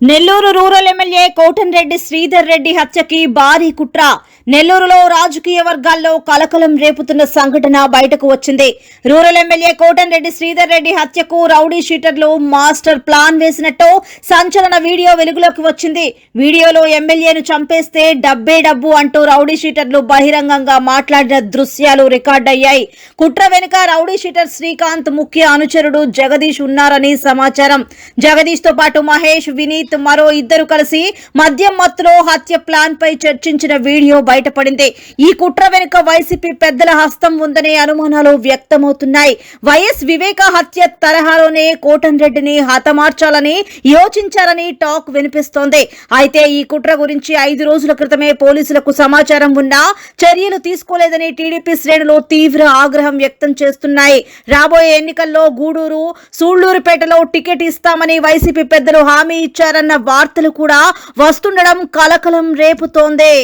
Nellore rural MLA Kotamreddy Sridhar Reddy హత్యకి భారీ కుట్ర. నెల్లూరులో రాజకీయ వర్గాల్లో కలకలం రేపుతున్న సంఘటన బయటకు వచ్చింది. రూరల్ ఎమ్మెల్యే కోటంరెడ్డి శ్రీధర్ రెడ్డి హత్యకు రౌడీ షీటర్లు మాస్టర్ ప్లాన్ వేసినట్టు సంచలన వీడియో వెలుగులోకి వచ్చింది. వీడియోలో ఎమ్మెల్యేను చంపేస్తే డబ్బే డబ్బు అంటూ రౌడీ షీటర్లు బహిరంగంగా మాట్లాడిన దృశ్యాలు రికార్డయ్యాయి కుట్ర వెనుక రౌడీ షీటర్ శ్రీకాంత్ ముఖ్య అనుచరుడు జగదీష్ ఉన్నారని సమాచారం. జగదీష్తో పాటు మహేష్ వినీత్ మరో ఇద్దరు కలిసి మద్యం మత్తులో హత్య ప్లాన్ పై చర్చించిన వీడియో బయటపడింది. ఈ కుట్ర వెనుక వైసీపీ పెద్దల హస్తం ఉందనే అనుమానాలు వ్యక్తమవుతున్నాయి. వైఎస్ వివేక హత్య తరహాలోనే కోటన్ రెడ్డిని హతమార్చాలని యోచించారని టాక్ వినిపిస్తోంది. అయితే ఈ కుట్ర గురించి ఐదు రోజుల క్రితమే పోలీసులకు సమాచారం ఉన్నా చర్యలు తీసుకోలేదని టీడీపీ శ్రేణులు తీవ్ర ఆగ్రహం వ్యక్తం చేస్తున్నాయి. రాబోయే ఎన్నికల్లో గూడూరు సూళ్ళూరుపేటలో టికెట్ ఇస్తామని వైసీపీ పెద్దలు హామీ ఇచ్చారన్న వార్తలు కూడా వస్తుండడం కలకలం రేపుతోంది.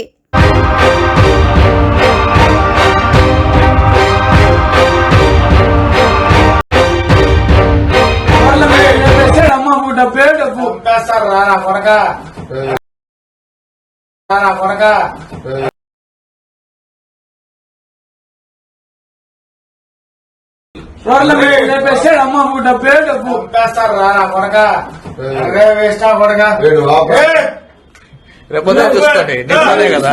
అమ్మ పూట పేరు చంపేస్తారు రా రా రోడ్ల మీద లేపేసాడు అమ్మ రా రేపు చూసుకోండి. అదే కదా.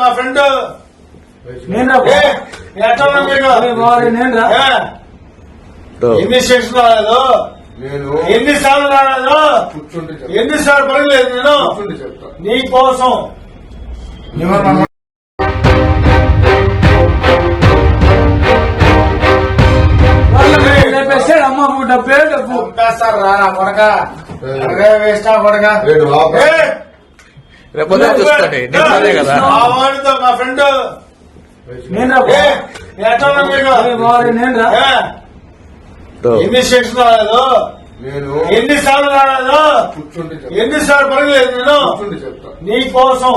మా ఫ్రెండ్ నేను ఎట్లా ఉన్నా మీకు నేను రా. ఏ? ఎన్ని స్టేషన్ రాలేదు? నేను ఎన్ని సార్లు రాలేదు. ఎన్ని సార్లు పడలేదు నేను? నీ కోసం. అమ్మ పూట చంపేస్తారు రా కొడక కొడక! రేపు కదా. మా ఫ్రెండ్. నేను? ఎన్ని రాలేదు? నేను ఎన్ని సార్లు రాలేదు. ఎన్ని సార్లు పడలేదు నేను. నీ కోసం.